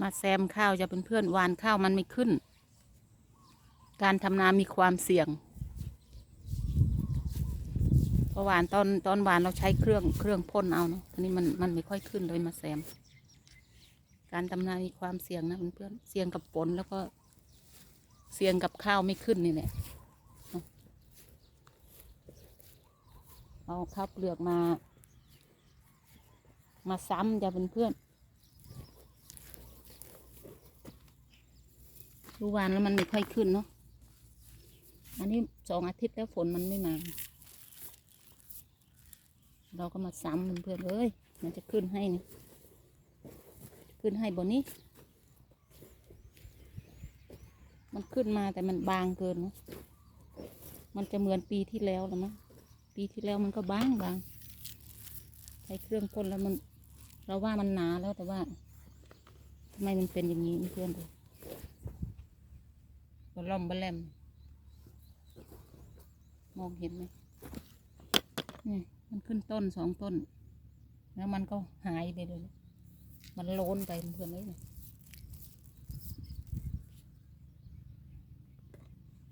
มาแซมข้าวจะเป็นเพื่อนวานข้าวมันไม่ขึ้น การทำนามีความเสี่ยงเพราะวานตอนตอนวานเราใช้เครื่องเครื่องพ่นเอาเนาะทีนี้มันมันไม่ค่อยขึ้นเลยมาแซม การทำนามีความเสี่ยงนะเพื่อนๆเสี่ยงกับฝนแล้วก็ เสี่ยงกับข้าวไม่ขึ้นนี่แหละเอาข้าวเปลือกมา มาซ้ำจะเป็นเพื่อน ดูวานแล้วมันไม่ค่อยขึ้นเนาะ อันนี้สองอาทิตย์แล้วฝนมันไม่มา เราก็มาซ้ำเพื่อนเอ้ย มันจะขึ้นให้นี่ขึ้นให้บนนี้ มันขึ้นมาแต่มันบางเกินเนาะ มันจะเหมือนปีที่แล้วแล้วมั้ง ปีที่แล้วมันก็บางบางใช้เครื่องพ่นแล้วมัน เราว่ามันหนาแล้วแต่ว่าทำไมมันเป็นอย่างนี้เพื่อนดู บล่อมบแลมมองเห็นไหมนี่มันขึ้นต้นสองต้น แล้วมันก็หายไปเลย มันโลนไปเพื่อนเลยนะ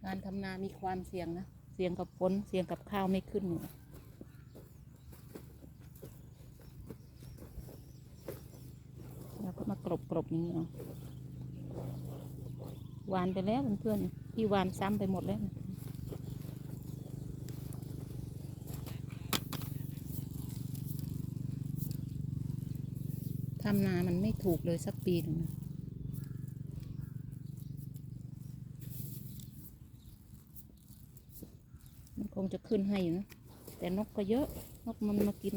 การทำนามีความเสี่ยงนะ เสี่ยงกับฝน เสี่ยงกับข้าวไม่ขึ้นอยู่แล้วก็มากรบกรบๆนี้เอาะ หวานไปแล้วเพื่อนๆพี่หวานซ้ำไปหมดแล้วทำนามันไม่ถูกเลยสักปีหนึ่งนะมันคงจะขึ้นให้อยู่นะ แต่นกก็เยอะ นกมันมากิน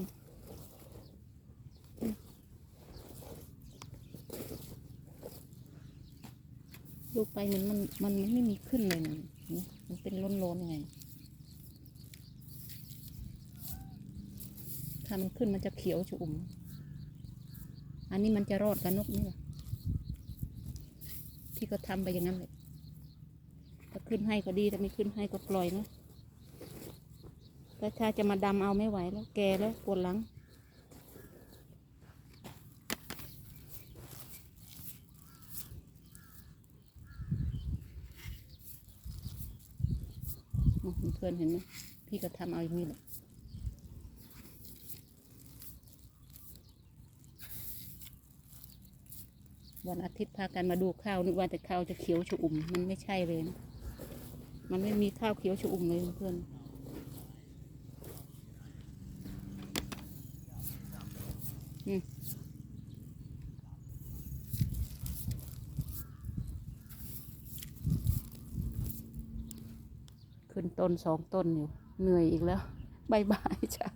ดูไปมันมันมันไม่มีขึ้นเลยนะมันเป็นล้นๆไง ถ้ามันขึ้นมันจะเขียวจะอุ่ม อันนี้มันจะรอดกับนกนี่แหละที่ก็ทำไปอย่างนั้นเลยถ้าขึ้นให้ก็ดีถ้าไม่ขึ้นให้ก็ปล่อยนะแต่ถ้าจะมาดำเอาไม่ไหวแล้ว แกแล้วปวดหลัง อื้อหือ เพื่อนเห็นไหมพี่ก็ทำเอาอย่างนี้แหละวันอาทิตย์พากันมาดูข้าวนึกว่าแต่ข้าวจะเขียวชอุ่มมันไม่ใช่เลยนะมันไม่มีข้าวเขียวชอุ่มเลยเพื่อนอืม ขึ้นต้นสองต้นอยู่ เหนื่อยอีกแล้วบายบายจ้ะ